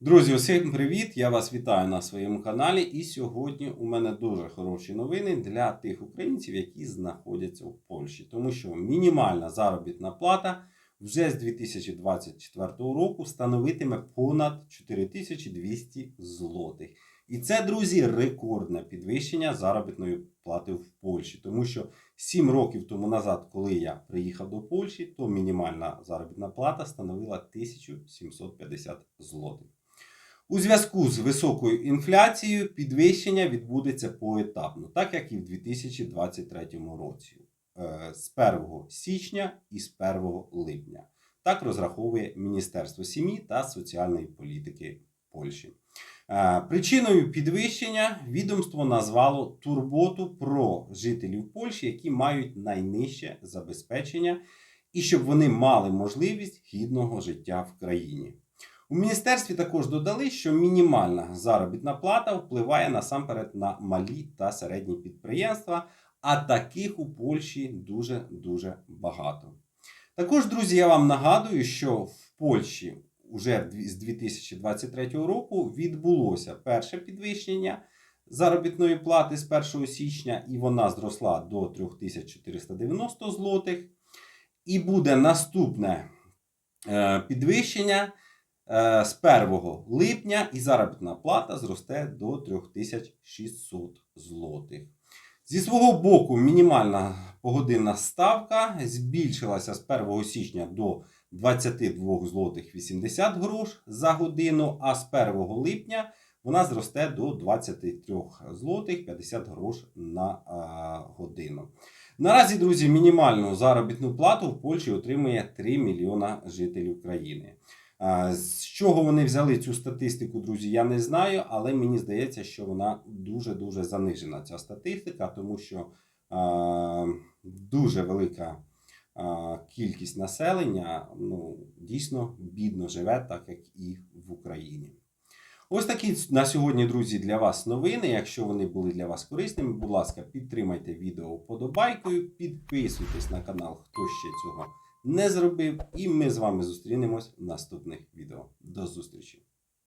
Друзі, усім привіт! Я вас вітаю на своєму каналі. І сьогодні у мене дуже хороші новини для тих українців, які знаходяться в Польщі. Тому що мінімальна заробітна плата вже з 2024 року становитиме понад 4200 злотих. І це, друзі, рекордне підвищення заробітної плати в Польщі. Тому що 7 років тому назад, коли я приїхав до Польщі, то мінімальна заробітна плата становила 1750 злотих. У зв'язку з високою інфляцією підвищення відбудеться поетапно, так як і в 2023 році, е, з 1 січня і з 1 липня. Так розраховує Міністерство сім'ї та соціальної політики Польщі. Е, Причиною підвищення відомство назвало турботу про жителів Польщі, які мають найнижче забезпечення, і щоб вони мали можливість гідного життя в країні. У міністерстві також додали, що мінімальна заробітна плата впливає насамперед на малі та середні підприємства, а таких у Польщі дуже дуже багато. Також, друзі, я вам нагадую, що в Польщі вже з 2023 року відбулося перше підвищення заробітної плати з 1 січня, і вона зросла до 3490 злотих. І буде наступне е, підвищення з 1 липня, і заробітна плата зросте до 3600 злотих. Зі свого боку, мінімальна погодинна ставка збільшилася з 1 січня до 22 злотих 80 грош за годину, а з 1 липня вона зросте до 23 злотих 50 грош на а, годину. Наразі, друзі, мінімальну заробітну плату в Польщі отримує 3 мільйона жителів країни. З чого вони взяли цю статистику, друзі, я не знаю, але мені здається, що вона дуже-дуже занижена, ця статистика, тому що дуже велика кількість населення ну, дійсно бідно живе, так як і в Україні. Ось такі на сьогодні, друзі, для вас новини. Якщо вони були для вас корисними, будь ласка, підтримайте відео вподобайкою, підписуйтесь на канал, хто ще цього не зробив. І ми з вами зустрінемось в наступних відео. До зустрічі!